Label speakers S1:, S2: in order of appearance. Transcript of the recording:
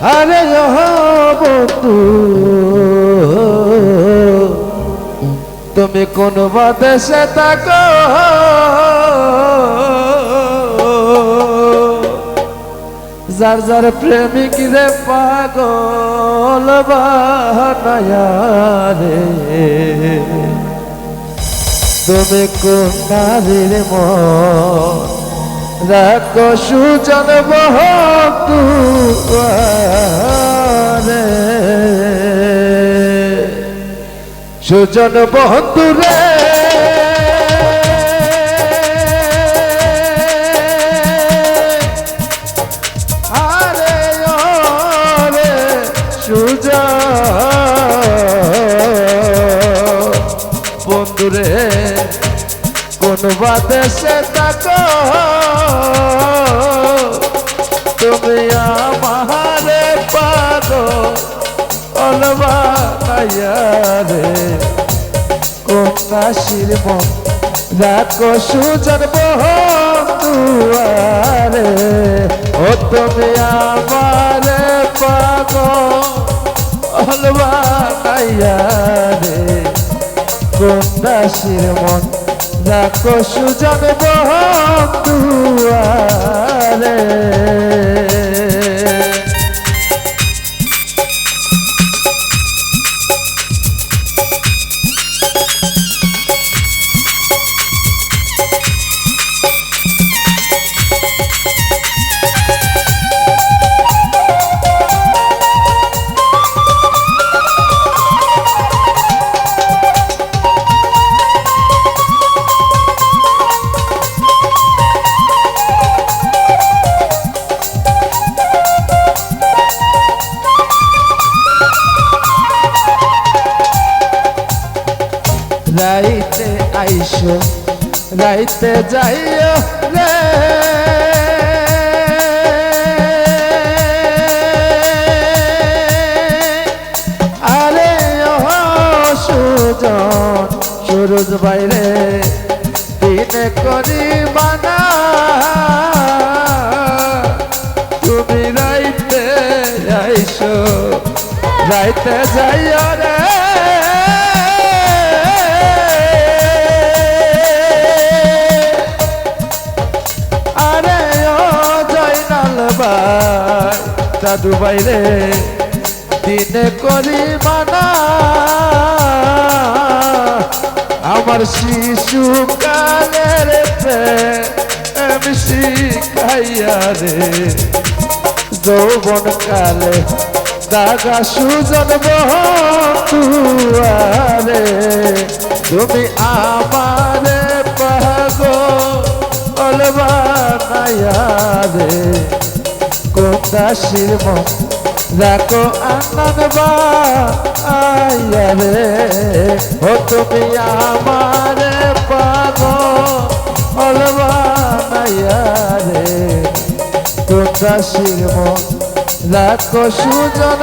S1: আরে বন্ধু তুমি কোন দেশে থাকো। যার যার প্রেমিক রে পাগল বানায়া রে। তুমি কোন নারীর মন রাখো সুজন বহতু সুজন বহতু রে। সুজন কোন দেশে থাকো। তুমি আমারে পাগো অলবা রে। কোন কাশির মন রাখো সুজন বন্ধুয়ারে ও তুমি আমারে পাগো অলবা রে। কোন দাসির মন রাখো সুজন বন্ধুয়ারে। রাইতে আইসো, রাইতে যাইও রে। আরে সুজন, সুরজ বাইরে, দিনে করি মানা তুমি রাইতে আইসো, রাইতে যাইও রে। ভাই দাদু বাইরে দিনে করি মানা। আমার শিশু কালের প্রেম শিখাইয়া রে যৌবন কালে দাগা সুজন বহারে তুমি আমারে পাগো অলবানায়া রে কোদাসির মন রাখো আনন্দ রে ও তুমি আমার পাগো অলবানায়া রে কোদাসির মন রাখো সুজন